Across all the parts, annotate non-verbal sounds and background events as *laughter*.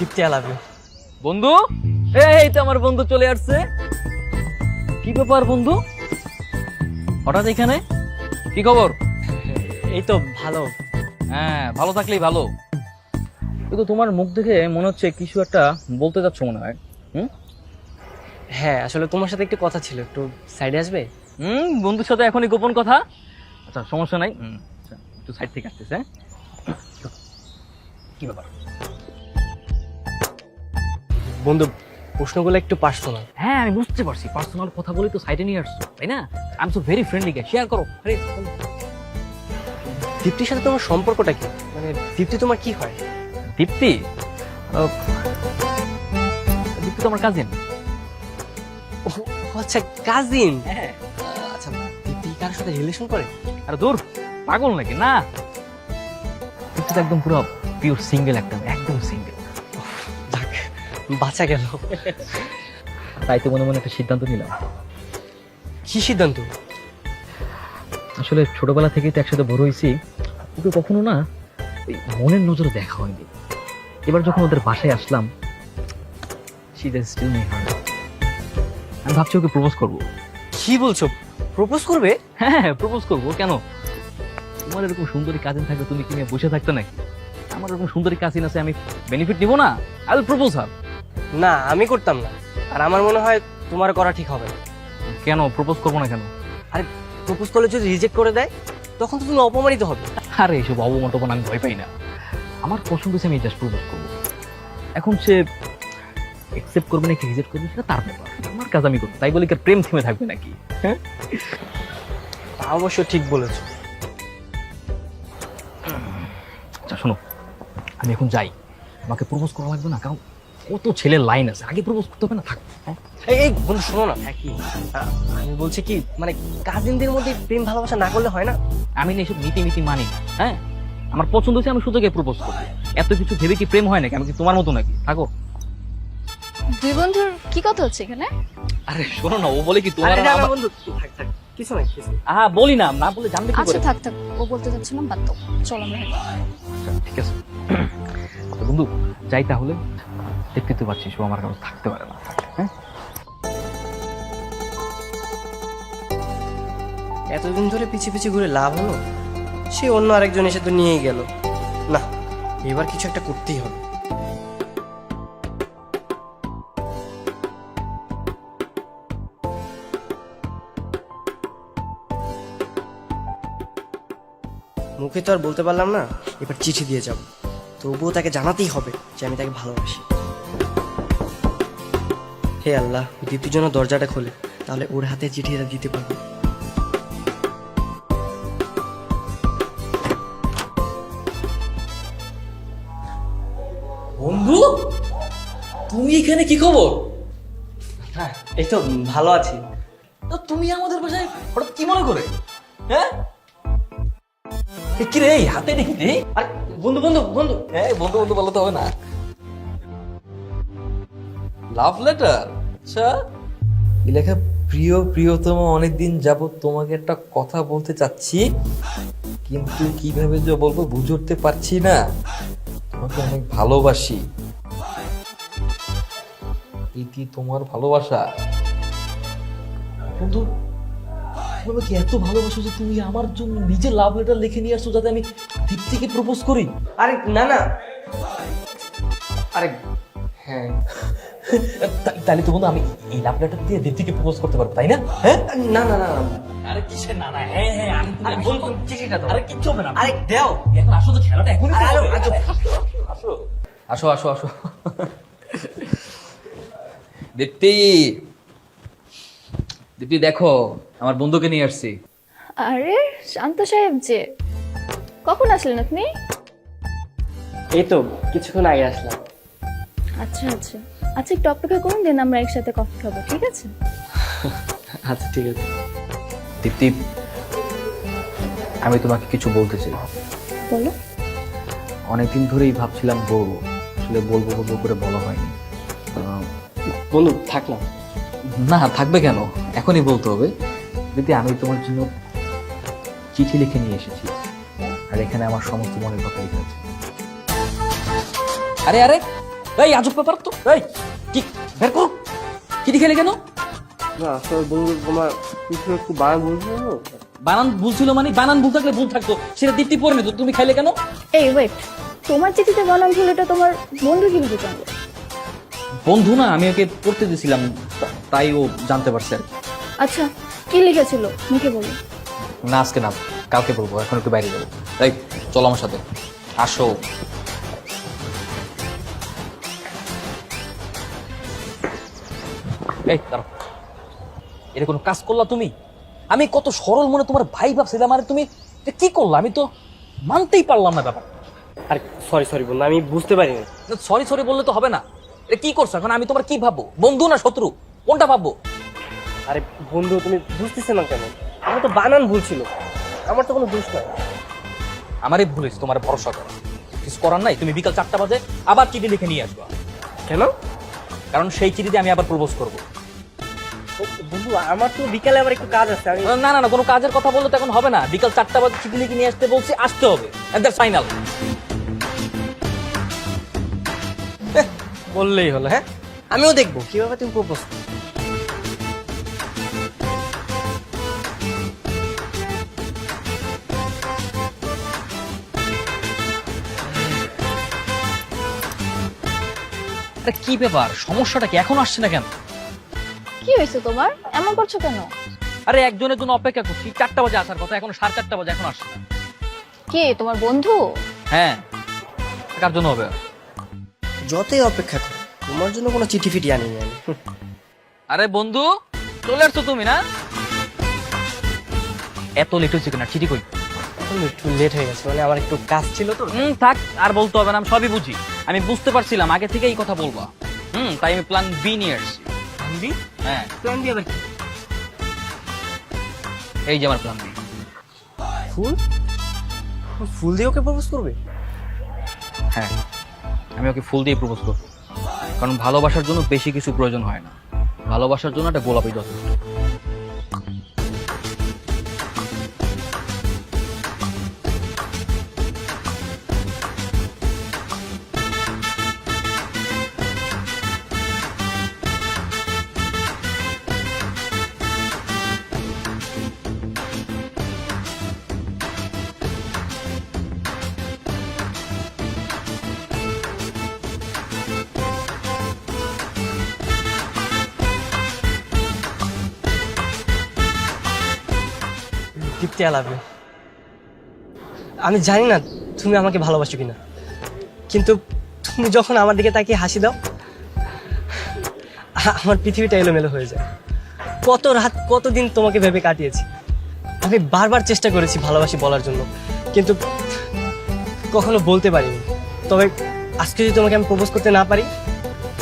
Deepti I love you বন্ধু? এই তো আমার বন্ধু চলে আসছে। কি ব্যাপার বন্ধু? হঠাৎ এখানে? কি খবর? এই তো ভালো। হ্যাঁ ভালো থাকলেই ভালো। কিন্তু তোমার মুখ দেখে মনে হচ্ছে কিছু একটা বলতে যাচ্ছ মনে হয়। হুম? হ্যাঁ আসলে তোমার সাথে একটু কথা ছিল। একটু সাইডে আসবে? হুম বন্ধুর সাথে এখনই গোপন কথা। আচ্ছা সমস্যা নাই। হুম, আচ্ছা, একটু সাইড থেকে আসতেছে হ্যাঁ? কি ব্যাপার? বন্ধু প্রশ্নগুলো একটু পার্সোনাল হ্যাঁ আমি বুঝতে পারছি। পার্সোনাল কথা বলি তো সাইডে নিয়ে আসছো তাই না? I am so very friendly gay share করো। আরে দীপ্তির সাথে তোমার সম্পর্কটা কি? মানে দীপ্তি তোমার কি হয়? দীপ্তি? দীপ্তি তো আমার কাজিন আচ্ছা কাজিন হ্যাঁ। আচ্ছা দীপ্তি কি কারোর সাথে রিলেশন করে? আরে দূর পাগল নাকি? না। দীপ্তি তো একদম পুরো পিওর সিঙ্গেল একটা বাঁচা গেল। তাই তো মনে মনে একটা সিদ্ধান্ত নিলাম। কি সিদ্ধান্ত? আসলে ছোটবেলা থেকেই তো একসাথে বড় হয়েছি ওকে কখনো না ওই মনের নজরে দেখা হয়নি। এবার যখন ওদের বাসায় আসলাম স্টিল আমি ভাবছি ওকে প্রপোজ করব। কি বলছো? প্রপোজ করবে? হ্যাঁ প্রপোজ করব কেন? তোমার এরকম সুন্দরী কাজিন থাকলে তুমি কি নিয়ে বসে থাকতে নাকি? আমার এরকম সুন্দরী কাজিন আছে আমি বেনিফিট নিবো না? আই উইল প্রপোজ হার না আমি করতাম না। আর আমার মনে হয় তোমার করা ঠিক হবে না। কেন? প্রপোজ করব না কেন? আরে প্রপোজ করলে যদি রিজেক্ট করে দেয় তখন তো তুমি অপমানিত হবে। আরে এইসব অবমন্তব্য আমি ভয় পাই না। আমার পছন্দ হচ্ছে আমি জাস্ট প্রপোজ করব। এখন সে একসেপ্ট করবে নাকি রিজেক্ট করবে সেটা তার ব্যাপার। আমার কাজ আমি করব তাই বলি কি প্রেম থেমে থাকবে নাকি? হ্যাঁ? তা অবশ্য ঠিক বলেছ। আচ্ছা শোনো আমি এখন যাই। আমাকে প্রপোজ করা লাগবে না কারণ কত ছেলের লাইন আছে? আগে প্রপোজ করতে হবে না থাক। হ্যাঁ? এই এই বন্ধু শোনো না। হ্যাঁ কি? আমি বলছি কি মানে কাজিনদের মধ্যে প্রেম ভালোবাসা না করলে হয় না? আমি না এসব নীতি নীতি মানি না হ্যাঁ? আমার পছন্দ হচ্ছে আমি সুযোগে প্রপোজ করব এত কিছু ভেবে কি প্রেম হয় নাকি? আমি কি তোমার মতো নাকি? থাকো। দুই বন্ধুর কি কথা হচ্ছে এখানে? আরে শোনো না ও বলে কি তোমার আরে না, বন্ধু থাক থাক কিছু নাই কিছু আহা বলি না না বলে জানবে কি আচ্ছা থাক থাক ও বলতে যাচ্ছিলাম বাদ দাও। চল আমরা আচ্ছা, ঠিক আছে। বন্ধু যাই তাহলে। দেখতে তো পারছিস ও আমার কাছে থাকতে পারে না। হ্যাঁ? এতদিন ধরে পিছিয়ে পিছিয়ে ঘুরে লাভ হলো? সে অন্য আরেকজন এসে তো নিয়েই গেল। না, এবার কিছু একটা করতেই হবে। মুখে তো আর বলতে পারলাম না, এবার চিঠি দিয়ে যাব। তবুও তাকে জানাতেই হবে যে আমি তাকে ভালোবাসি। হে আল্লাহ দীপ্তির জন্য দরজাটা খোলে তাহলে ওর হাতে চিঠিটা দিতে পারব। বন্ধু তুমি এখানে কি খবর? হ্যাঁ এই তো ভালো আছি। তো তুমি আমাদের বাসায় হঠাৎ কি মনে করে? হ্যাঁ? কি রে হাতে দেখি রে। আর বন্ধু বন্ধু বন্ধু। হ্যাঁ বন্ধু বন্ধু বলতে হবে না। লাভ লেটার আচ্ছা লেখা প্রিয়, প্রিয়তম অনেকদিন যাবত তোমাকে একটা কথা বলতে চাচ্ছি। কিন্তু কীভাবে যে বলব বুঝে উঠতে পারছি না। তোমাকে অনেক ভালোবাসি। ইতি তোমার ভালোবাসা। বন্ধু তুমি আমাকে এত ভালোবাসো যে তুমি আমার জন্য নিজে লাভ লেটার লিখে নিয়ে আসছো যাতে আমি দীপ্তিকে প্রপোজ করি? আরে, না না। আরে হ্যাঁ। *laughs* তাহলে তো বন্ধু আমি এই লাভ লেটার দিয়ে দীপ্তিকে প্রপোজ করতে পারব তাই না? হ্যাঁ? না না না আরে কিসের না না হ্যাঁ হ্যাঁ আমি আরে বন্ধু চিঠিটা দাও আরে কিচ্ছু হবে না। আরে দেও। এখন আসো তো খেলাটা এখনই আরে, আসো। আসো আসো আসো। *laughs* দীপ্তি। দীপ্তি দেখো আমার বন্ধুকে নিয়ে আসছি। আরে শান্ত সাহেব যে। কখন আসলেন আপনি? এই তো কিছুক্ষণ আগে আসলাম। আচ্ছা আচ্ছা। আচ্ছা একটু অপেক্ষা করুন দেন আমরা একসাথে কফি খাব ঠিক আছে? আচ্ছা ঠিক আছে। দীপ্তি আমি তোমাকে কিছু বলতে চাই। বলো। অনেকদিন ধরেই ভাবছিলাম বলব আসলে বলব বলব করে বলা হয়নি। বন্ধু থাক না। না থাকবে কেন? এখনই বলতে হবে। দিদি আমি তোমার জন্য চিঠি লিখে নিয়ে এসেছি। আর এখানে আমার সমস্ত মনের কথা লিখে আছে। আরে আরে! এই আজব ব্যাপার তো। এই কি বের করো। কি খেলে কেন? না আসলে বন্ধু তোমার কিছু একটু বানান বলছিল বানান ভুল ছিল মানে বানান ভুল থাকলে ভুল থাকতো। সেটা দীপ্তি পড়ে নিত তুমি খাইলে কেন? এই ওয়েট তোমার চিঠিতে বানান ভুল এটা তোমার বন্ধু কীভাবে জানলো বন্ধু না আমি ওকে পড়তে দিয়েছিলাম তাই ও জানতে পারছে আর কি। আচ্ছা কি লিখেছিল? মুখে বলো না আজকে না কালকে বলব এখন একটু বাইরে যাব। তাই চলো আমার সাথে। আসো। এই দাঁড়াও। এটা কোনো কাজ করলা তুমি? আমি কত সরল মনে তোমার ভাই ভাবছিলাম আরে তুমি এটা কি করলা? আমি তো মানতেই পারলাম না ব্যাপার আর সরি সরি বন্ধু আমি বুঝতে পারিনি সরি সরি বললে তো হবে না। এটা কি করছ এখন? আমি তোমার কি ভাববো? বন্ধু না শত্রু? কোনটা ভাববো? আরে বন্ধু তুমি বুঝতেছো না কেন? আমার তো বানান ভুল ছিল। আমার তো কোনো দোষ নাই। আমারই ভুল হয়েছে তোমার ভরসা করা। কিছু করার নাই? তুমি বিকাল চারটা বাজে আবার চিঠি লিখে নিয়ে আসবা। কেন? কারণ সেই চিঠিতে আমি আবার প্রপোজ করব। না না না, কোনো কাজের কথা বললে তো এখন হবে না। বিকাল চারটা বাজে নিয়ে আসতে বলছি, আসতে হবে। ফাইনাল বললেই হলো হ্যাঁ? আমিও দেখব, কীভাবে তুমি প্রপোজ কি ব্যাপার? সমস্যাটা কি? এখন আসছে না কেন? কি হয়েছে তোমার? এমন করছ কেন? আরে একজনের জন্য অপেক্ষা করছি। চারটা বাজে আসার কথা এখন সাড়ে চারটা বাজে এখন আসছে। না কে? তোমার বন্ধু? হ্যাঁ। কার জন্য হবে? যতই অপেক্ষা করো তোমার জন্য কোনো চিঠি ফিটি আনিনি আমি। আরে বন্ধু চলে আসছো তুমি না? এত লেট হয়েছে কিনা? চিঠি কই? এখন একটু লেট হয়ে গেছে মানে আমার একটু কাজ ছিল তো। হুম থাক আর বলতে হবে না আমি সবই বুঝি। আমি বুঝতে পারছিলাম আগে থেকে এই কথা বলবা। হুম তাই আমি প্ল্যান বি নিয়ে আসছি। আমি হ্যাঁ। প্ল্যান আবার কি? এই যে আমার প্ল্যান বি ফুল ফুল দিয়ে ওকে প্রপোজ করবে? হ্যাঁ আমি ওকে ফুল দিয়ে প্রপোজ করব। কারণ ভালোবাসার জন্য বেশি কিছু প্রয়োজন হয় না। ভালোবাসার জন্য একটা গোলাপই যথেষ্ট দীপ্তি ইউ আমি জানি না তুমি আমাকে ভালোবাসো কিনা। কিন্তু তুমি যখন আমার দিকে তাকিয়ে হাসি দাও, আমার পৃথিবীটা এলোমেলো হয়ে যায়। কত রাত, কত দিন তোমাকে ভেবে কাটিয়েছি। আমি বারবার চেষ্টা করেছি ভালোবাসি বলার জন্য, কিন্তু কখনো বলতে পারিনি। তবে আজকে যদি তোমাকে আমি প্রপোজ করতে না পারি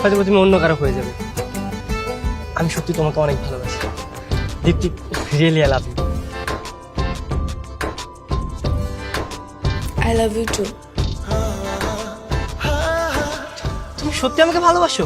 হয়তো তুমি অন্য কারও হয়ে যাবে। আমি সত্যি তোমাকে অনেক ভালোবাসি। Dipti really I love you I love you too. তুমি সত্যি আমাকে ভালোবাসো